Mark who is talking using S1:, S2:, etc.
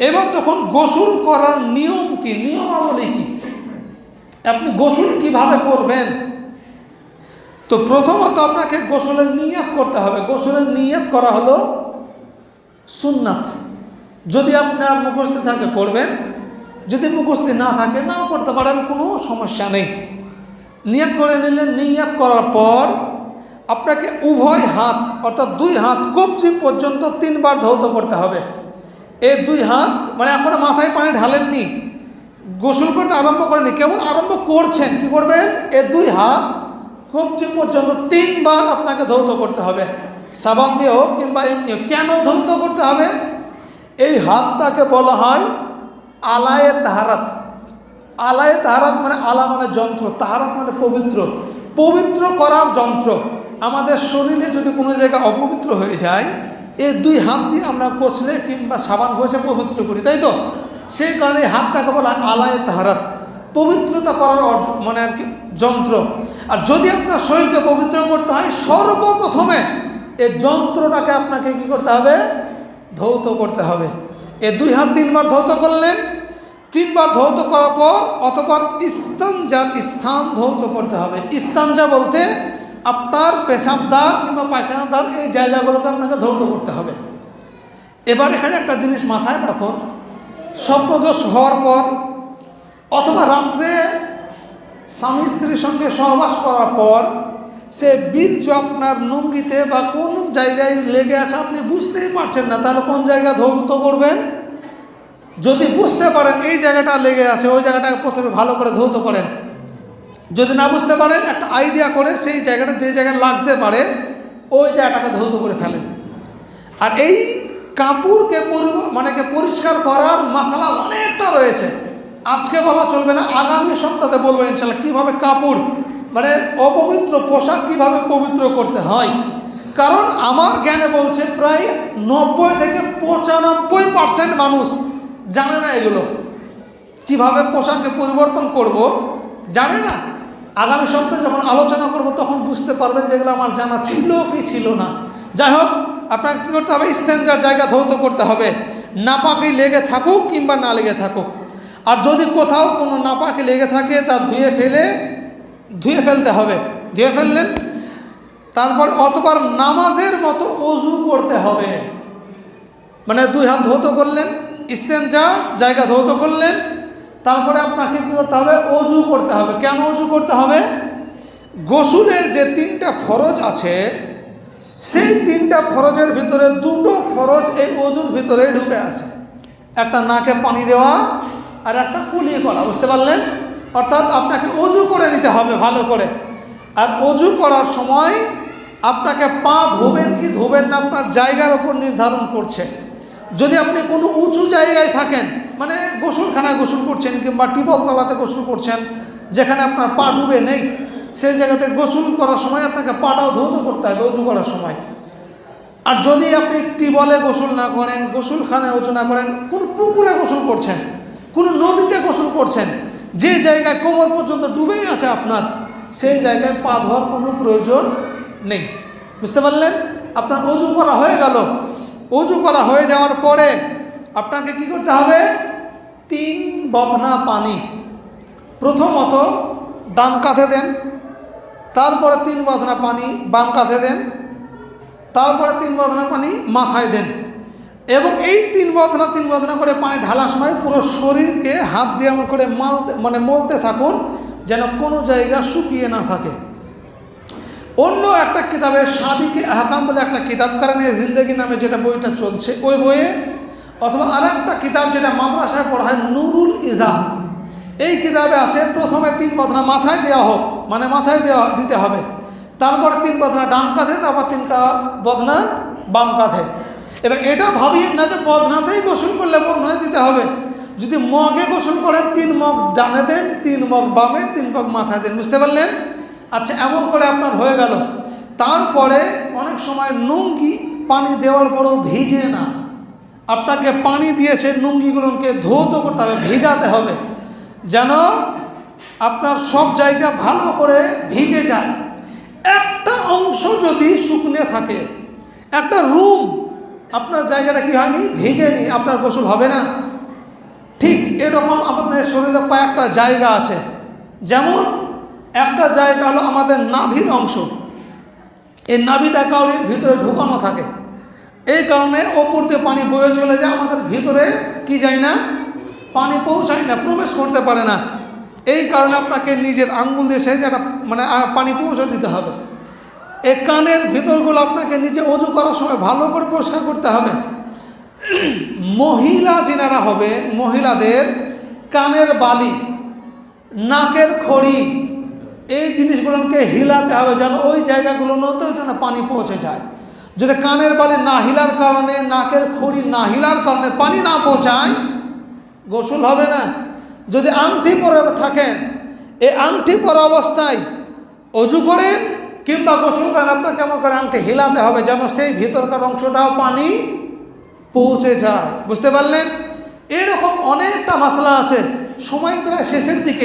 S1: এবার তখন গোসল করার নিয়ম কি? নিয়মাবলী কি? আপনি গোসল কীভাবে করবেন? তো প্রথমত আপনাকে গোসলের নিয়াত করতে হবে। গোসলের নিয়াত করা হলো সুন্নাত। যদি আপনার মুখস্থ থাকে, করবেন। যদি মুখস্থ না থাকে, নাও করতে পারেন, কোনো সমস্যা নেই। নিয়াত করে নিলেন, নিয়াত করার পর আপনাকে উভয় হাত, অর্থাৎ দুই হাত কবজি পর্যন্ত তিনবার ধৌত করতে হবে। এই দুই হাত মানে এখনও মাথায় পানি ঢালেননি। গোসল করতে আরম্ভ করেনি কেবল আরম্ভ করছেন। কি করবেন? এ দুই হাত কবজি পর্যন্ত তিনবার আপনাকে ধৌত করতে হবে। সাবান দিয়ে হোক কিংবা এমনি। কেন ধৌত করতে হবে? এই হাতটাকে বলা হয় আলায়ে তাহারাত। আলায়ে তাহারাত মানে আলা মানে যন্ত্র, তাহারাত মানে পবিত্র। পবিত্র করার যন্ত্র। আমাদের শরীরে যদি কোনো জায়গায় অপবিত্র হয়ে যায় এই দুই হাত দিয়ে আমরা কচলে কিংবা সাবান ঘষে পবিত্র করি, তাই তো? সেই কারণে হাতটাকে বলা আলায়ে তাহারাত, পবিত্রতা করার মানে আর কি, যন্ত্র। আর যদি আপনার শরীরকে পবিত্র করতে হয়, সর্বপ্রথমে এই যন্ত্রটাকে আপনাকে কি করতে হবে? ধৌত করতে হবে। এ দুই হাত তিনবার ধৌত করলেন, তিনবার ধৌত করার পর অতপর ইস্তানজার স্থান ধৌত করতে হবে। ইস্তানজা বলতে আপনার পেশাবদার কিংবা পায়খানাদার এই জায়গাগুলোকে আপনাকে ধৌত করতে হবে। এবার এখানে একটা জিনিস মাথায় রাখুন স্বপ্নদোষ হওয়ার পর অথবা রাত্রে স্বামী স্ত্রীর সঙ্গে সহবাস করার পর সে বীর্য আপনার নুঙ্গিতে বা কোন জায়গায় লেগে আছে আপনি বুঝতেই পারছেন না, তাহলে কোন জায়গা ধৌত করবেন? যদি বুঝতে পারেন এই জায়গাটা লেগে আছে, ওই জায়গাটাকে প্রথমে ভালো করে ধৌত করেন। যদি না বুঝতে পারেন, একটা আইডিয়া করে সেই জায়গাটা যে জায়গায় লাগতে পারে, ওই জায়গাটাকে ধৌত করে ফেলেন। আর এই কাপড়কে মানে পরিষ্কার করার মশালা অনেকটা রয়েছে। আজকে বলা চলবে না, আগামী সপ্তাহে বলব ইনশাল্লাহ কীভাবে কাপড় মানে অপবিত্র পোশাক কীভাবে পবিত্র করতে হয়। কারণ আমার জ্ঞানে বলছে প্রায় নব্বই থেকে পঁচানব্বই পার্সেন্ট মানুষ জানে না এগুলো। কীভাবে পোশাকে পরিবর্তন করব, জানে না। আগামী সপ্তাহে যখন আলোচনা করব, তখন বুঝতে পারবেন যেগুলো আমার জানা ছিল কি ছিল না। যাই হোক, আপনাকে কী করতে হবে? স্ট্যান্ডার জায়গা ধৌত করতে হবে। নাপাকি লেগে থাকুক কিংবা না লেগে থাকুক। আর যদি কোথাও কোনো নাপাকি লেগে থাকে, তা ধুয়ে ফেলে, ধুয়ে ফেলতে হবে। ধুয়ে ফেললেন। তারপর অতবার নামাজের মতো অজু করতে হবে। মানে দুই হাত ধৌত করলেন ইস্তেঞ্জা জায়গা ধৌত করলেন তারপরে আপনাকে কী করতে হবে? অজু করতে হবে। কেন অজু করতে হবে? গোসুলের যে তিনটা ফরজ আছে, সেই তিনটা ফরজের ভিতরে দুটো ফরজ এই অজুর ভিতরে ঢুকে আছে। একটা নাকে পানি দেওয়া আর একটা কুলিয়ে করা, বুঝতে পারলেন? অর্থাৎ আপনাকে অজু করে নিতে হবে ভালো করে। আর অজু করার সময় আপনাকে পা ধোবেন কি ধোবেন না আপনার জায়গার ওপর নির্ধারণ করছে। যদি আপনি কোনো উঁচু জায়গায় থাকেন মানে গোসলখানায় গোসল করছেন কিংবা টিবল তলাতে গোসল করছেন, যেখানে আপনার পা ডুবে নেই, সেই জায়গাতে গোসল করার সময় আপনাকে পাটাও ধৌত করতে হবে উঁচু করার সময়। আর যদি আপনি টিবলে গোসল না করেন, গোসলখানায় উঁচু না করেন, কোন পুকুরে গোসল করছেন, কোনো নদীতে গোসল করছেন, যে জায়গায় কোমর পর্যন্ত ডুবেই আছে আপনার, সেই জায়গায় পা ধোয়ার কোনো প্রয়োজন নেই। বুঝতে পারলেন? আপনার অজু করা হয়ে গেল। অজু করা হয়ে যাওয়ার পরে আপনাকে কি করতে হবে? তিন বদনা পানি। প্রথমত ডান কাঁধে দেন, তারপরে তিন বদনা পানি বাম কাঁধে দেন, তারপরে তিন বদনা পানি মাথায় দেন এবং এই তিন বদনা তিন বদনা করে পানি ঢালার সময় পুরো শরীরকে হাত দিয়ে এমন করে মাল মানে মলতে থাকুন যেন কোনো জায়গা শুকিয়ে না থাকে। অন্য একটা কিতাবের সাদিকে আহকাম বলে একটা কিতাব কারণে জিন্দগি নামে যেটা বইটা চলছে, ওই বইয়ে অথবা আর একটা কিতাব যেটা মাদ্রাসায় পড়া হয়, নুরুল ইজাম এই কিতাবে আছে, প্রথমে তিন বদনা মাথায় দেওয়া হোক মানে মাথায় দেওয়া দিতে হবে। তারপরে তিন বদনা ডান কাঁধে, তারপর তিনটা বদনা বাম কাঁধে। এবার এটা ভাবিয়ে না যে বদনাতেই গোসল করলে বদনা দিতে হবে। যদি মগে গোসল করেন, তিন মগ ডানে দেন, তিন মগ বামে, তিন মগ মাথায় দেন, বুঝতে পারলেন? আচ্ছা এমন করে আপনার হয়ে গেল। তারপরে অনেক সময় নুঙ্গি পানি দেওয়ার পরেও ভিজে না। আপনাকে পানি দিয়ে সে নুঙ্গিগুলোকে ধৌত করতে হবে, ভেজাতে হবে। যেন আপনার সব জায়গা ভালো করে ভিজে যায়। একটা অংশ যদি শুকনে থাকে, একটা রুম, আপনার জায়গাটা কি হয়নি? ভেজেনি, আপনার গোসল হবে না। ঠিক এরকম আপনাদের শরীরে কয়েকটা জায়গা আছে। যেমন, একটা জায়গা হলো আমাদের নাভির অংশ। এই নাভিটা কাউরির ভিতরে ঢুকানো থাকে। এই কারণে ওপর দিয়ে পানি বয়ে চলে যায়, আমাদের ভিতরে কি যায় না? পানি পৌঁছায় না, প্রবেশ করতে পারে না। এই কারণে আপনাকে নিজের আঙ্গুল দিয়ে সেই একটা মানে পানি পৌঁছে দিতে হবে। এই কানের ভিতরগুলো আপনাকে নিজে অজু করার সময় ভালো করে পরিষ্কার করতে হবে। মহিলা যেনারা হবে, মহিলাদের কানের বালি, নাকের খড়ি, এই জিনিসগুলোকে হিলাতে হবে যেন ওই জায়গাগুলোতেও যেন পানি পৌঁছে যায়। যদি কানের বালি না হিলার কারণে, নাকের খড়ি না হিলার কারণে পানি না পৌঁছায়, গোসল হবে না। যদি আংটি পরে থাকেন, এই আংটি পরা অবস্থায় অজু করেন কিংবা গোসল করেন, আপনার কেমন করে আংটি হিলাতে হবে যেন সেই ভিতরকার অংশটাও পানি পৌঁছে যায়। বুঝতে পারলেন? এরকম অনেকটা মশলা আছে। সময় প্রায় শেষের দিকে।